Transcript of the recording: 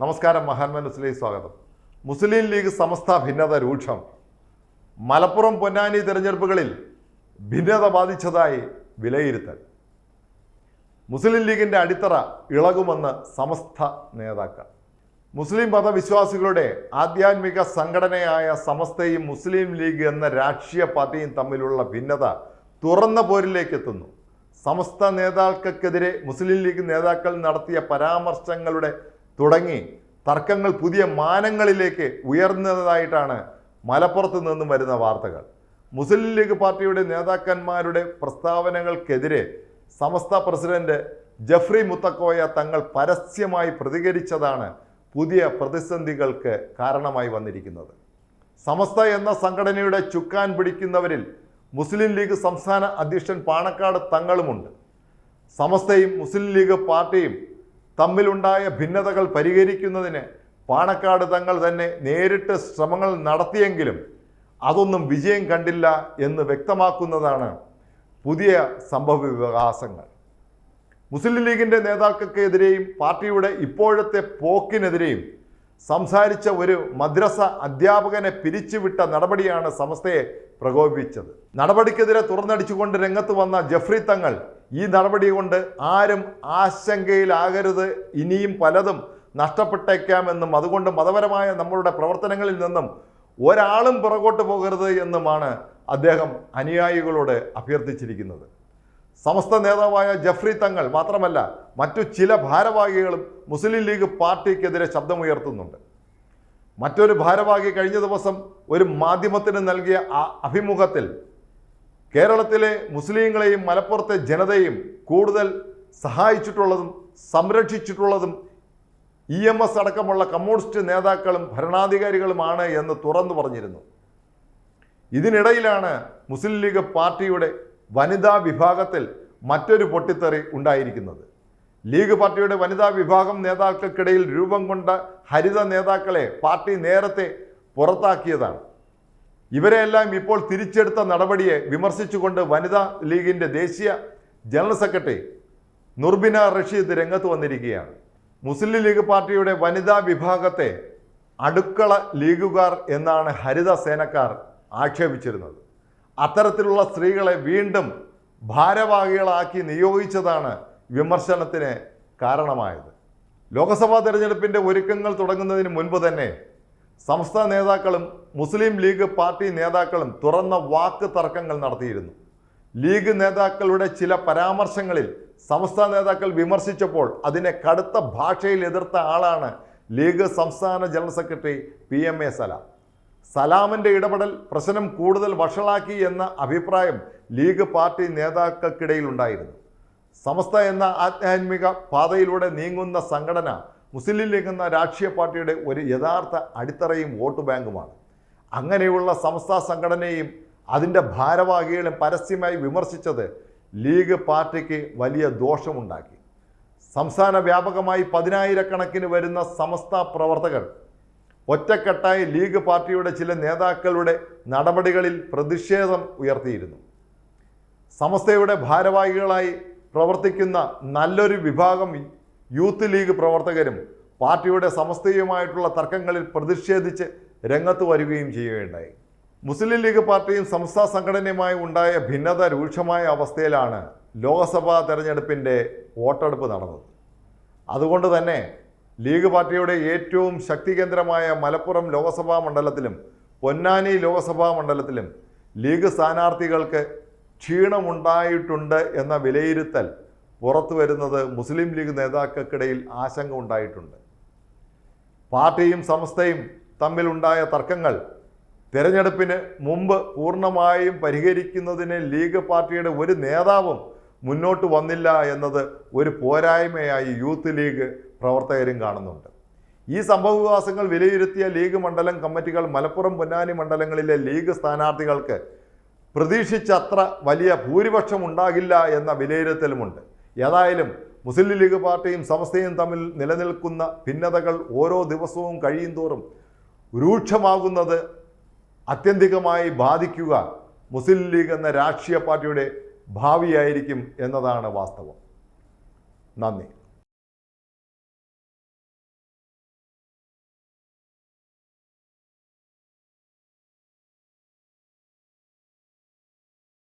നമസ്കാരം മഹാൻ ന്യൂസിലേക്ക് സ്വാഗതം. മുസ്ലിം ലീഗ് സമസ്ത ഭിന്നത രൂക്ഷം. മലപ്പുറം പൊന്നാനി തെരഞ്ഞെടുപ്പുകളിൽ ഭിന്നത ബാധിച്ചതായി വിലയിരുത്തൽ. മുസ്ലിം ലീഗിന്റെ അടിത്തറ ഇളകുമെന്ന് സമസ്ത നേതാക്കൾ. മുസ്ലിം മതവിശ്വാസികളുടെ ആധ്യാത്മിക സംഘടനയായ സമസ്തയും മുസ്ലിം ലീഗ് എന്ന രാഷ്ട്രീയ പാർട്ടിയും തമ്മിലുള്ള ഭിന്നത തുറന്ന പോരിലേക്ക് എത്തുന്നു. സമസ്ത നേതാക്കൾക്കെതിരെ മുസ്ലിം ലീഗ് നേതാക്കൾ നടത്തിയ പരാമർശങ്ങളുടെ തുടങ്ങി. തർക്കങ്ങൾ പുതിയ മാനങ്ങളിലേക്ക് ഉയർന്നതായിട്ടാണ് മലപ്പുറത്ത് നിന്നും വരുന്ന വാർത്തകൾ. മുസ്ലിം ലീഗ് പാർട്ടിയുടെ നേതാക്കന്മാരുടെ പ്രസ്താവനകൾക്കെതിരെ സമസ്ത പ്രസിഡന്റ് ജഫ്രി മുത്തക്കോയ തങ്ങൾ പരസ്യമായി പ്രതികരിച്ചതാണ് പുതിയ പ്രതിസന്ധികൾക്ക് കാരണമായി വന്നിരിക്കുന്നത്. സമസ്ത എന്ന സംഘടനയുടെ ചുക്കാൻ പിടിക്കുന്നവരിൽ മുസ്ലിം ലീഗ് സംസ്ഥാന അധ്യക്ഷൻ പാണക്കാട് തങ്ങളുമുണ്ട്. സമസ്തയും മുസ്ലിം ലീഗ് പാർട്ടിയും തമ്മിലുണ്ടായ ഭിന്നതകൾ പരിഹരിക്കുന്നതിന് പാണക്കാട് തങ്ങൾ തന്നെ നേരിട്ട് ശ്രമങ്ങൾ നടത്തിയെങ്കിലും അതൊന്നും വിജയം കണ്ടില്ല എന്ന് വ്യക്തമാക്കുന്നതാണ് പുതിയ സംഭവ വികാസങ്ങൾ. മുസ്ലിം ലീഗിന്റെ നേതാക്കൾക്കെതിരെയും പാർട്ടിയുടെ ഇപ്പോഴത്തെ പോക്കിനെതിരെയും സംസാരിച്ച ഒരു മദ്രസ അധ്യാപകനെ പിരിച്ചുവിട്ട നടപടിയാണ് സമസ്തയെ പ്രകോപിപ്പിച്ചത്. നടപടിക്കെതിരെ തുറന്നടിച്ചുകൊണ്ട് രംഗത്ത് വന്ന ജഫ്രി തങ്ങൾ ഈ നടപടി കൊണ്ട് ആരും ആശങ്കയിലാകരുത് ഇനിയും പലതും നഷ്ടപ്പെട്ടേക്കാമെന്നും അതുകൊണ്ട് മതപരമായ നമ്മളുടെ പ്രവർത്തനങ്ങളിൽ നിന്നും ഒരാളും പുറകോട്ട് പോകരുത് എന്നുമാണ് അദ്ദേഹം അനുയായികളോട് അഭ്യർത്ഥിച്ചിരിക്കുന്നത്. സമസ്ത നേതാവായ ജഫ്രി തങ്ങൾ മാത്രമല്ല മറ്റു ചില ഭാരവാഹികളും മുസ്ലിം ലീഗ് പാർട്ടിക്കെതിരെ ശബ്ദമുയർത്തുന്നുണ്ട്. മറ്റൊരു ഭാരവാഹി കഴിഞ്ഞ ദിവസം ഒരു മാധ്യമത്തിന് നൽകിയ അഭിമുഖത്തിൽ കേരളത്തിലെ മുസ്ലിങ്ങളെയും മലപ്പുറത്തെ ജനതയും കൂടുതൽ സഹായിച്ചിട്ടുള്ളതും സംരക്ഷിച്ചിട്ടുള്ളതും ഇ എം എസ് അടക്കമുള്ള കമ്മ്യൂണിസ്റ്റ് നേതാക്കളും ഭരണാധികാരികളുമാണ് എന്ന് തുറന്നു പറഞ്ഞിരുന്നു. ഇതിനിടയിലാണ് മുസ്ലിം ലീഗ് പാർട്ടിയുടെ വനിതാ വിഭാഗത്തിൽ മറ്റൊരു പൊട്ടിത്തെറി ഉണ്ടായിരിക്കുന്നത്. ലീഗ് പാർട്ടിയുടെ വനിതാ വിഭാഗം നേതാക്കൾക്കിടയിൽ രൂപം കൊണ്ട ഹരിത നേതാക്കളെ പാർട്ടി നേരത്തെ പുറത്താക്കിയതാണ്. ഇവരെയെല്ലാം ഇപ്പോൾ തിരിച്ചെടുത്ത നടപടിയെ വിമർശിച്ചുകൊണ്ട് വനിതാ ലീഗിന്റെ ദേശീയ ജനറൽ സെക്രട്ടറി നുർബിന റഷീദ് രംഗത്ത് വന്നിരിക്കുകയാണ്. മുസ്ലിം ലീഗ് പാർട്ടിയുടെ വനിതാ വിഭാഗത്തെ അടുക്കള ലീഗുകാർ എന്നാണ് ഹരിത സേനക്കാർ ആക്ഷേപിച്ചിരുന്നത്. അത്തരത്തിലുള്ള സ്ത്രീകളെ വീണ്ടും ഭാരവാഹികളാക്കി നിയോഗിച്ചതാണ് വിമർശനത്തിന് കാരണമായത്. ലോക്സഭാ തെരഞ്ഞെടുപ്പിന്റെ ഒരുക്കങ്ങൾ തുടങ്ങുന്നതിന് മുൻപ് തന്നെ സംസ്ഥാന നേതാക്കളും മുസ്ലിം ലീഗ് പാർട്ടി നേതാക്കളും തുറന്ന വാക്ക് തർക്കങ്ങൾ നടത്തിയിരുന്നു. ലീഗ് നേതാക്കളുടെ ചില പരാമർശങ്ങളിൽ സംസ്ഥാന നേതാക്കൾ വിമർശിച്ചപ്പോൾ അതിനെ കടുത്ത ഭാഷയിൽ എതിർത്ത ആളാണ് ലീഗ് സംസ്ഥാന general secretary P M A Salam. സലാമിന്റെ ഇടപെടൽ പ്രശ്നം കൂടുതൽ വഷളാക്കി എന്ന അഭിപ്രായം ലീഗ് പാർട്ടി നേതാക്കൾക്കിടയിൽ ഉണ്ടായിരുന്നു സമസ്ത എന്ന ആധ്യാത്മിക പാതയിലൂടെ നീങ്ങുന്ന സംഘടന മുസ്ലിം ലീഗ് എന്ന രാഷ്ട്രീയ പാർട്ടിയുടെ ഒരു യഥാർത്ഥ അടിത്തറയും വോട്ട് ബാങ്കുമാണ്. അങ്ങനെയുള്ള സമസ്ത സംഘടനയും അതിന്റെ ഭാരവാഹികളും പരസ്യമായി വിമർശിച്ചത് ലീഗ് പാർട്ടിക്ക് വലിയ ദോഷമുണ്ടാക്കി. സംസ്ഥാന വ്യാപകമായി പതിനായിരക്കണക്കിന് വരുന്ന സമസ്ത പ്രവർത്തകർ ഒറ്റക്കെട്ടായി ലീഗ് പാർട്ടിയുടെ ചില നേതാക്കളുടെ നടപടികളിൽ പ്രതിഷേധം ഉയർത്തിയിരുന്നു. സമസ്തയുടെ ഭാരവാഹികളായി പ്രവർത്തിക്കുന്ന നല്ലൊരു വിഭാഗം യൂത്ത് ലീഗ് പ്രവർത്തകരും പാർട്ടിയുടെ സമസ്തയുമായിട്ടുള്ള തർക്കങ്ങളിൽ പ്രതിഷേധിച്ച് രംഗത്ത് വരികയും ചെയ്യുകയുണ്ടായി. മുസ്ലിം ലീഗ് പാർട്ടിയും സംസ്ഥാന സംഘടനയുമായി ഉണ്ടായ ഭിന്നത രൂക്ഷമായ അവസ്ഥയിലാണ് ലോക്സഭാ തെരഞ്ഞെടുപ്പിന്റെ വോട്ടെടുപ്പ് നടന്നത്. അതുകൊണ്ട് തന്നെ ലീഗ് പാർട്ടിയുടെ ഏറ്റവും ശക്തി കേന്ദ്രമായ മലപ്പുറം ലോക്സഭാ മണ്ഡലത്തിലും പൊന്നാനി ലോക്സഭാ മണ്ഡലത്തിലും ലീഗ് സ്ഥാനാർത്ഥികൾക്ക് ക്ഷീണമുണ്ടായിട്ടുണ്ട് എന്ന വിലയിരുത്തൽ പുറത്തു വരുന്നത് മുസ്ലിം ലീഗ് നേതാക്കൾക്കിടയിൽ ആശങ്ക ഉണ്ടായിട്ടുണ്ട്. പാർട്ടിയും സംസ്ഥയും തമ്മിലുണ്ടായ തർക്കങ്ങൾ തിരഞ്ഞെടുപ്പിന് മുമ്പ് പൂർണമായും പരിഹരിക്കുന്നതിന് ലീഗ് പാർട്ടിയുടെ ഒരു നേതാവും മുന്നോട്ട് വന്നില്ല എന്നത് ഒരു പോരായ്മയായി യൂത്ത് ലീഗ് പ്രവർത്തകരും കാണുന്നുണ്ട്. ഈ സംഭവവികാസങ്ങൾ വിലയിരുത്തിയ ലീഗ് മണ്ഡലം കമ്മിറ്റികൾ മലപ്പുറം പൊന്നാനി മണ്ഡലങ്ങളിലെ ലീഗ് സ്ഥാനാർത്ഥികൾക്ക് പ്രതീക്ഷിച്ചത്ര വലിയ ഭൂരിപക്ഷം ഉണ്ടാകില്ല എന്ന വിലയിരുത്തലുമുണ്ട്. ഏതായാലും മുസ്ലിം ലീഗ് പാർട്ടിയും സമസ്തയും തമ്മിൽ നിലനിൽക്കുന്ന ഭിന്നതകൾ ഓരോ ദിവസവും കഴിയും തോറും രൂക്ഷമാകുന്നത് അത്യന്തികമായി ബാധിക്കുക മുസ്ലിം ലീഗ് എന്ന രാഷ്ട്രീയ പാർട്ടിയുടെ ഭാവിയായിരിക്കും എന്നതാണ് വാസ്തവം. നന്ദി.